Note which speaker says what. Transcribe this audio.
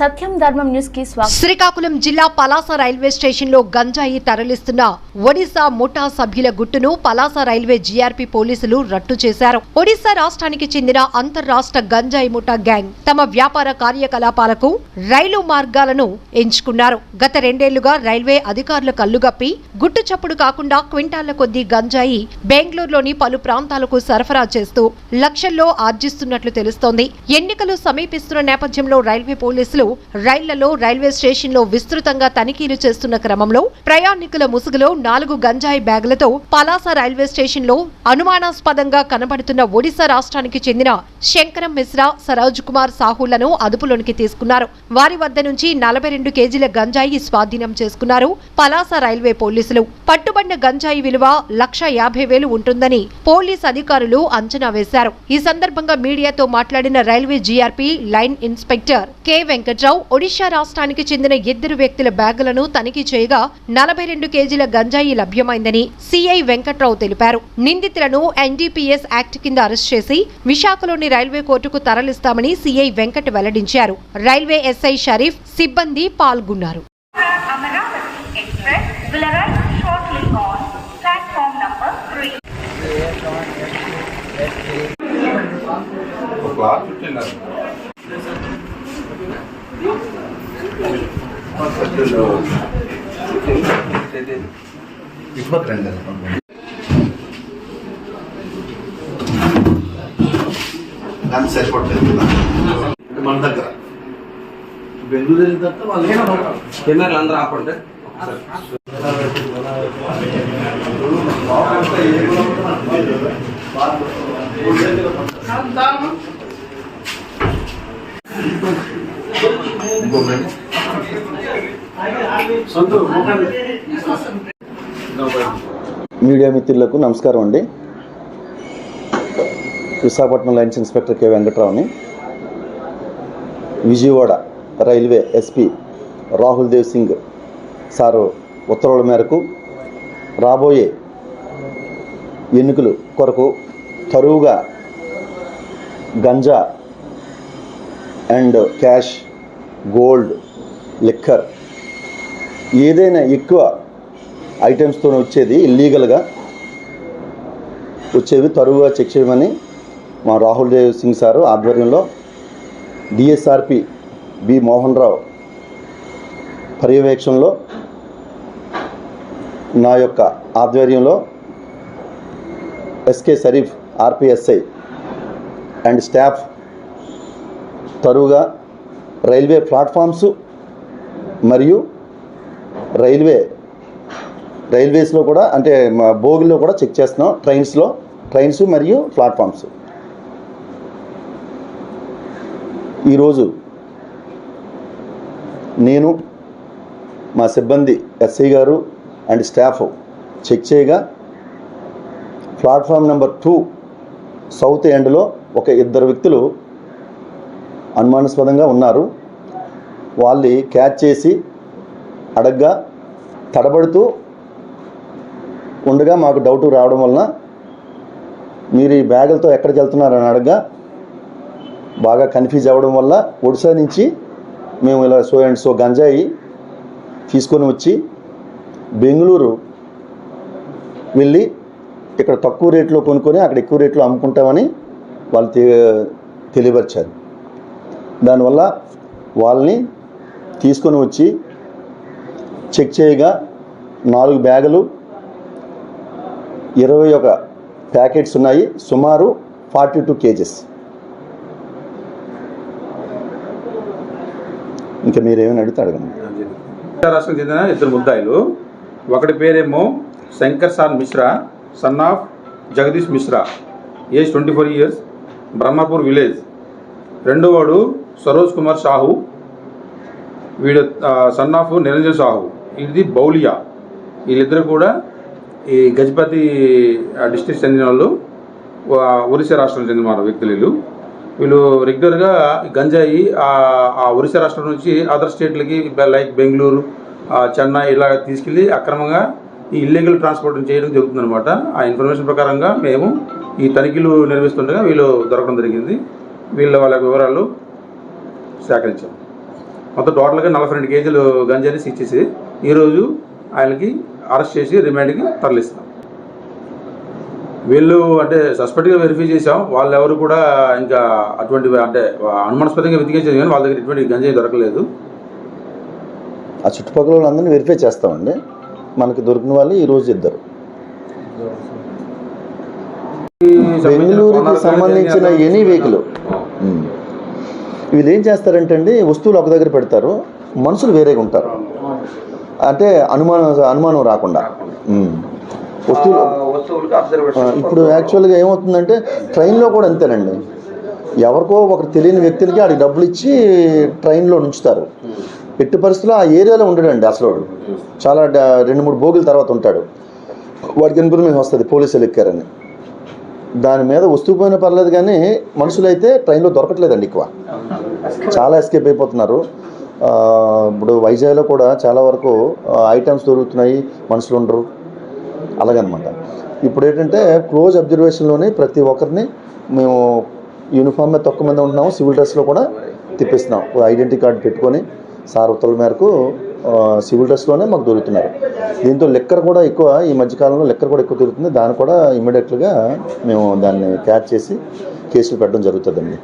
Speaker 1: సత్యం ధర్మం న్యూస్కి స్వాగతం.
Speaker 2: శ్రీకాకుళం జిల్లా పలాస రైల్వే స్టేషన్లో గంజాయి తరలిస్తున్న ఒడిశా ముఠా సభ్యుల గుట్టును పలాస రైల్వే జీఆర్పీ పోలీసులు రట్టు చేశారు. ఒడిశా రాష్ట్రానికి చెందిన అంతర్రాష్ట్ర గంజాయి ముఠా గ్యాంగ్ తమ వ్యాపార కార్యకలాపాలకు రైలు మార్గాలను ఎంచుకున్నారు. గత రెండేళ్ళుగా రైల్వే అధికారులు కల్లుగప్పి గుట్టు చప్పుడు కాకుండా క్వింటాళ్ళ కొద్దీ గంజాయి బెంగళూరులోని పలు ప్రాంతాలకు సరఫరా చేస్తూ లక్షల్లో ఆర్జిస్తున్నట్లు తెలుస్తోంది. ఎన్నికలు సమీపిస్తున్న నేపథ్యంలో రైల్వే పోలీసులు రైళ్ళలో రైల్వే స్టేషన్లో విస్తృతంగా తనిఖీలు చేస్తున్న క్రమంలో ప్రయాణికుల ముసుగులో నాలుగు గంజాయి బ్యాగులతో పలాస రైల్వే స్టేషన్లో అనుమానాస్పదంగా కనబడుతున్న ఒడిశా రాష్ట్రానికి చెందిన శంకరం మిశ్రా సరోజ్ కుమార్ సాహులను అదుపులోనికి తీసుకున్నారు. వారి వద్ద నుంచి నలభై రెండు కేజీల గంజాయి స్వాధీనం చేసుకున్నారు పలాస రైల్వే పోలీసులు. పట్టుబడిన గంజాయి విలువ లక్ష యాభై వేలు ఉంటుందని పోలీస్ అధికారులు అంచనా వేశారు. ఈ సందర్భంగా మీడియాతో మాట్లాడిన railway GRP line inspector K Venkatrao Odisha రాష్ట్రానికి చెందిన ఇద్దరు వ్యక్తుల బ్యాగులను తనిఖీ చేయగా నలభై రెండు కేజీల గంజాయి లభ్యమైందని సిఐ వెంకట్రావు తెలిపారు. నిందితులను ఎన్డీపీఎస్ యాక్ట్ కింద అరెస్ట్ చేసి విశాఖలోని రైల్వే కోర్టుకు తరలిస్తామని సిఐ వెంకట్ వెల్లడించారు. రైల్వే ఎస్ఐ షరీఫ్ సిబ్బంది పాల్గొన్నారు.
Speaker 3: దానికి సరిపడలేదు మన దగ్గర బెంగళూరు వెళ్ళిన తర్వాత వాళ్ళు
Speaker 4: కెమెరాలు అందరూ ఆపండి
Speaker 3: ఇంకో.
Speaker 5: మీడియా మిత్రులకు నమస్కారం అండి. Visakhapatnam lines inspector K వెంకట్రావుని. Vijayawada railway SP Rahul Dev Singh sir ఉత్తర్వుల మేరకు రాబోయే ఎన్నికలు కొరకు తరువుగా ganja and cash gold liquor ఏదైనా ఎక్కువ ఐటమ్స్తో వచ్చేది ఇల్లీగల్గా వచ్చేవి తరువుగా చెక్ చేయమని మా రాహుల్ దేవ్ సింగ్ సారు ఆధ్వర్యంలో డిఎస్ఆర్పి బి మోహన్ రావు పర్యవేక్షణలో నా యొక్క ఆధ్వర్యంలో SK Sharif RPSI and staff తరువుగా railway platforms మరియు రైల్వే రైల్వేస్లో కూడా అంటే మా కూడా చెక్ చేస్తున్నాం ట్రైన్స్లో ట్రైన్స్ మరియు ప్లాట్ఫామ్స్. ఈరోజు నేను మా సిబ్బంది ఎస్ఐ గారు అండ్ స్టాఫ్ చెక్ చేయగా ప్లాట్ఫామ్ నెంబర్ టూ సౌత్ ఎండ్లో ఒక ఇద్దరు వ్యక్తులు అనుమానాస్పదంగా ఉన్నారు. వాళ్ళని క్యాచ్ చేసి అడగ్గా తడబడుతూ ఉండగా మాకు డౌట్ రావడం వలన మీరు ఈ బ్యాగులతో ఎక్కడికి వెళ్తున్నారని అడగ్గా బాగా కన్ఫ్యూజ్ అవ్వడం వల్ల ఒడిశా నుంచి మేము ఇలా సో అండ్ సో గంజాయి తీసుకొని వచ్చి బెంగళూరు వెళ్ళి ఇక్కడ తక్కువ రేట్లో కొనుక్కొని అక్కడ ఎక్కువ రేట్లో అమ్ముకుంటామని వాళ్ళు తె- తెలియపరిచారు. దానివల్ల వాళ్ళని తీసుకొని వచ్చి చెక్ చేయగా నాలుగు బ్యాగులు ఇరవై ఒక ప్యాకెట్స్ ఉన్నాయి సుమారు ఫార్టీ టూ కేజెస్. ఇంకా మీరేమైనా అడిగితే అడగండి.
Speaker 4: రాష్ట్రం చెందిన ఇద్దరు ముద్దాయిలు. ఒకటి పేరేమో Shankar sir Mishra son of Jagdish Mishra. Age twenty four years Brahmapur village రెండో వాడు సరోజ్ కుమార్ సాహు. వీడు సన్ ఆఫ్ నిరంజన్ సాహు. ఇది బౌలియా. వీళ్ళిద్దరు కూడా ఈ గజపతి డిస్ట్రిక్ట్ చెందిన వాళ్ళు ఒరిస్సా రాష్ట్రం చెందిన వాళ్ళ వ్యక్తులు వీళ్ళు. వీళ్ళు రెగ్యులర్గా గంజాయి ఆ- ఒరిస్సా రాష్ట్రం నుంచి అదర్ స్టేట్లకి లైక్ బెంగళూరు చెన్నై ఇలా తీసుకెళ్ళి అక్రమంగా ఈ ఇల్లీగల్ ట్రాన్స్పోర్ట్ చేయడం జరుగుతుందనమాట ఆ ఇన్ఫర్మేషన్ ప్రకారంగా మేము ఈ తనిఖీలు నిర్వహిస్తుండగా వీళ్ళు దొరకడం జరిగింది. వీళ్ళ వాళ్ళ వివరాలు సేకరించాం. మొత్తం టోటల్గా నలభై రెండు కేజీలు గంజాని సీజ్ చేసి ఈరోజు ఆయనకి అరెస్ట్ చేసి రిమాండ్కి తరలిస్తాం. వీళ్ళు అంటే సస్పెక్ట్గా వెరిఫై చేసాం వాళ్ళు ఎవరు కూడా ఇంకా అటువంటి అంటే అనుమానాస్పదంగా వెతికేసారు కానీ వాళ్ళ దగ్గర ఎటువంటి గంజాయి దొరకలేదు.
Speaker 5: ఆ చుట్టుపక్కల వాళ్ళందరినీ వెరిఫై చేస్తామండి. మనకి దొరికిన వాళ్ళు ఈరోజు ఇద్దరు. బెంగళూరుకి సంబంధించిన ఎనీ వెహికల్. వీళ్ళు ఏం చేస్తారంటే అండి వస్తువులు ఒక దగ్గర పెడతారు మనుషులు వేరేగా ఉంటారు. అంటే అనుమానం అనుమానం రాకుండా. వస్తువులు ఇప్పుడు యాక్చువల్గా ఏమవుతుందంటే ట్రైన్లో కూడా అంతేనండి. ఎవరికో ఒకరు తెలియని వ్యక్తులకి ఆడికి డబ్బులు ఇచ్చి ట్రైన్లో ఉంచుతారు ఎట్టి పరిస్థితుల్లో ఆ ఏరియాలో ఉండడండి అసలు వాడు. చాలా రెండు మూడు బోగుల తర్వాత ఉంటాడు. వాడికి ఇన్ఫర్మేషన్ వస్తుంది పోలీసులు ఎక్కారని. దాని మీద వస్తువు పోయినా పర్లేదు కానీ మనుషులైతే ట్రైన్లో దొరకట్లేదండి ఎక్కువ. చాలా ఎస్కేప్ అయిపోతున్నారు. ఇప్పుడు వైజాగ్లో కూడా చాలా వరకు ఐటమ్స్ దొరుకుతున్నాయి మనుషులు ఉండరు. అలాగనమాట. ఇప్పుడు ఏంటంటే క్లోజ్ అబ్జర్వేషన్లోనే ప్రతి ఒక్కరిని మేము యూనిఫామ్ మీద తక్కువ మంది ఉంటున్నాము సివిల్ డ్రెస్లో కూడా తిప్పిస్తున్నాం. ఐడెంటిటీ కార్డు పెట్టుకొని సార్ ఉత్తర్వుల మేరకు సివిల్ డ్రెస్లోనే మాకు దొరుకుతున్నారు. దీంతో లెక్కర్ కూడా ఎక్కువ ఈ మధ్యకాలంలో లెక్కర్ కూడా ఎక్కువ దొరుకుతుంది. దాన్ని కూడా ఇమ్మీడియట్గా మేము దాన్ని క్యాచ్ చేసి కేసులు పెట్టడం జరుగుతుందండి.